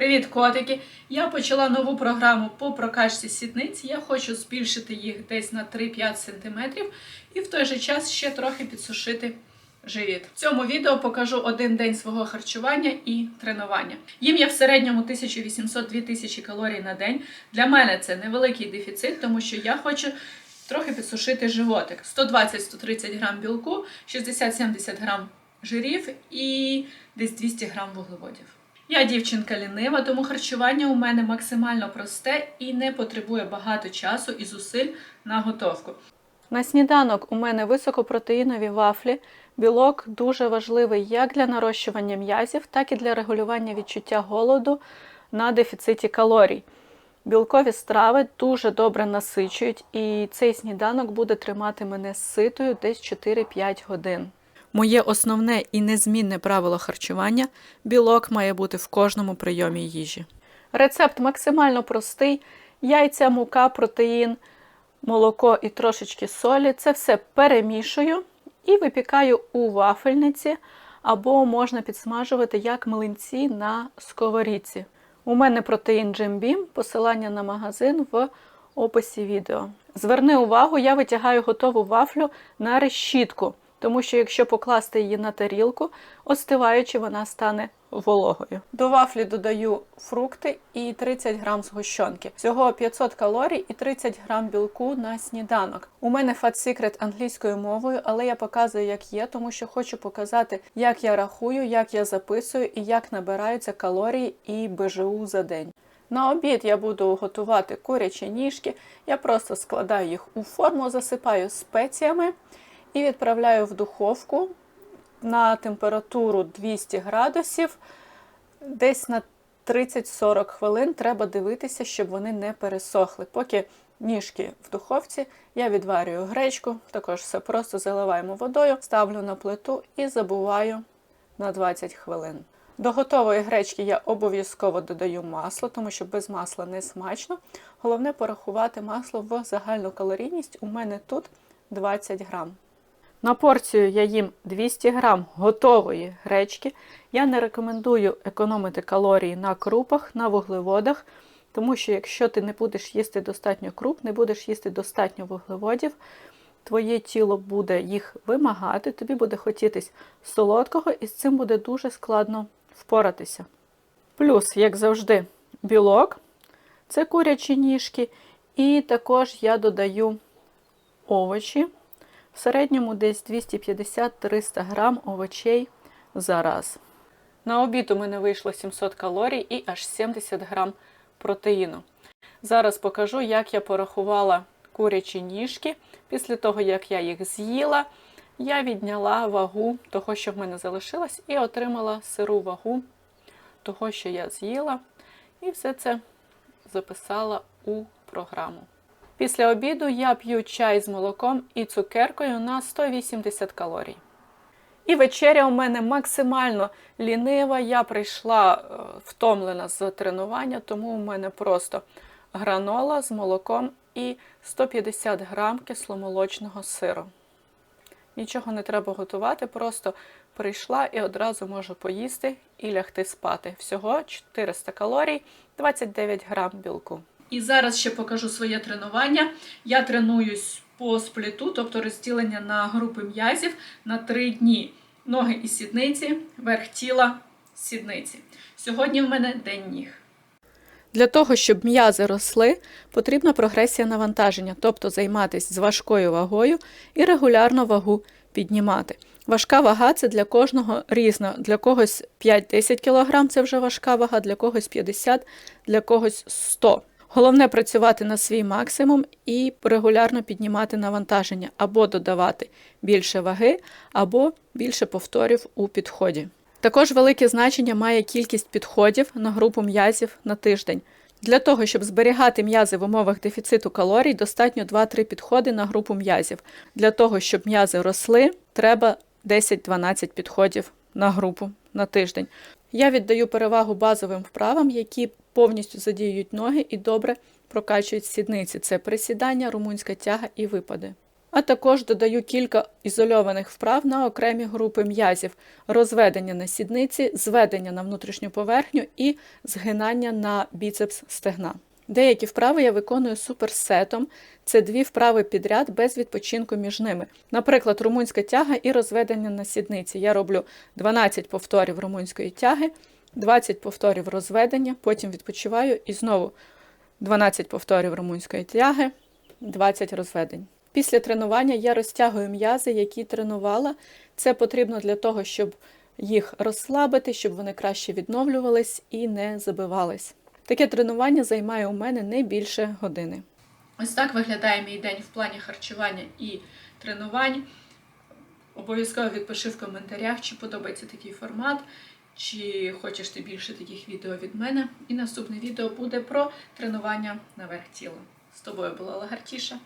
Привіт, котики! Я почала нову програму по прокачці сідниць. Я хочу збільшити їх десь на 3-5 см і в той же час ще трохи підсушити живіт. В цьому відео покажу один день свого харчування і тренування. Їм я в середньому 1800-2000 калорій на день. Для мене це невеликий дефіцит, тому що я хочу трохи підсушити животик. 120-130 грам білку, 60-70 грам жирів і десь 200 грам вуглеводів. Я дівчинка лінива, тому харчування у мене максимально просте і не потребує багато часу і зусиль на готовку. На сніданок у мене високопротеїнові вафлі. Білок дуже важливий як для нарощування м'язів, так і для регулювання відчуття голоду на дефіциті калорій. Білкові страви дуже добре насичують, і цей сніданок буде тримати мене ситою десь 4-5 годин. Моє основне і незмінне правило харчування білок має бути в кожному прийомі їжі. Рецепт максимально простий: яйця, мука, протеїн, молоко і трошечки солі. Це все перемішую і випікаю у вафельниці, або можна підсмажувати як млинці на сковорідці. У мене протеїн Beam, посилання на магазин в описі відео. Зверни увагу, я витягаю готову вафлю на решітку, тому що якщо покласти її на тарілку, остиваючи, вона стане вологою. До вафлі додаю фрукти і 30 грам згущенки. Всього 500 калорій і 30 грам білку на сніданок. У мене Secret англійською мовою, але я показую, як є, тому що хочу показати, як я рахую, як я записую і як набираються калорії і БЖУ за день. На обід я буду готувати курячі ніжки. Я просто складаю їх у форму, засипаю спеціями і відправляю в духовку на температуру 200 градусів. Десь на 30-40 хвилин треба дивитися, щоб вони не пересохли. Поки ніжки в духовці, я відварюю гречку, також все просто заливаємо водою, ставлю на плиту і забуваю на 20 хвилин. До готової гречки я обов'язково додаю масло, тому що без масла не смачно. Головне порахувати масло в загальну калорійність. У мене тут 20 грам. На порцію я їм 200 грам готової гречки. Я не рекомендую економити калорії на крупах, на вуглеводах, тому що якщо ти не будеш їсти достатньо круп, не будеш їсти достатньо вуглеводів, твоє тіло буде їх вимагати, тобі буде хотітись солодкого, і з цим буде дуже складно впоратися. Плюс, як завжди, білок це курячі ніжки, і також я додаю овочі. В середньому десь 250-300 грам овочей за раз. На обід у мене вийшло 700 калорій і аж 70 грам протеїну. Зараз покажу, як я порахувала курячі ніжки. Після того, як я їх з'їла, я відняла вагу того, що в мене залишилось, і отримала сиру вагу того, що я з'їла. І все це записала у програму. Після обіду я п'ю чай з молоком і цукеркою на 180 калорій. І вечеря у мене максимально лінива. Я прийшла е, втомлена з тренування, тому у мене просто гранола з молоком і 150 грам кисломолочного сиру. Нічого не треба готувати, просто прийшла і одразу можу поїсти і лягти спати. Всього 400 калорій, 29 грам білку. І зараз ще покажу своє тренування. Я тренуюсь по спліту, тобто розділення на групи м'язів на 3 дні. Ноги і сідниці, верх тіла, сідниці. Сьогодні в мене день ніг. Для того, щоб м'язи росли, потрібна прогресія навантаження, тобто займатися з важкою вагою і регулярно вагу піднімати. Важка вага це для кожного різна. Для когось 5-10 кг це вже важка вага, для когось 50, для когось 100 Головне працювати на свій максимум і регулярно піднімати навантаження, або додавати більше ваги, або більше повторів у підході. Також велике значення має кількість підходів на групу м'язів на тиждень. Для того, щоб зберігати м'язи в умовах дефіциту калорій, достатньо 2-3 підходи на групу м'язів. Для того, щоб м'язи росли, треба 10-12 підходів на групу на тиждень. Я віддаю перевагу базовим вправам, які повністю задіюють ноги і добре прокачують сідниці. Це присідання, румунська тяга і випади. А також додаю кілька ізольованих вправ на окремі групи м'язів: розведення на сідниці, зведення на внутрішню поверхню і згинання на біцепс стегна. Деякі вправи я виконую суперсетом. Це дві вправи підряд без відпочинку між ними. Наприклад, румунська тяга і розведення на сідниці. Я роблю 12 повторів румунської тяги, 20 повторів розведення, потім відпочиваю і знову 12 повторів румунської тяги, 20 розведень. Після тренування я розтягую м'язи, які тренувала. Це потрібно для того, щоб їх розслабити, щоб вони краще відновлювались і не забивались. Таке тренування займає у мене не більше години. Ось так виглядає мій день в плані харчування і тренувань. Обов'язково відпиши в коментарях, чи подобається такий формат, чи хочеш ти більше таких відео від мене. І наступне відео буде про тренування наверх тіла. З тобою була Лагартіша.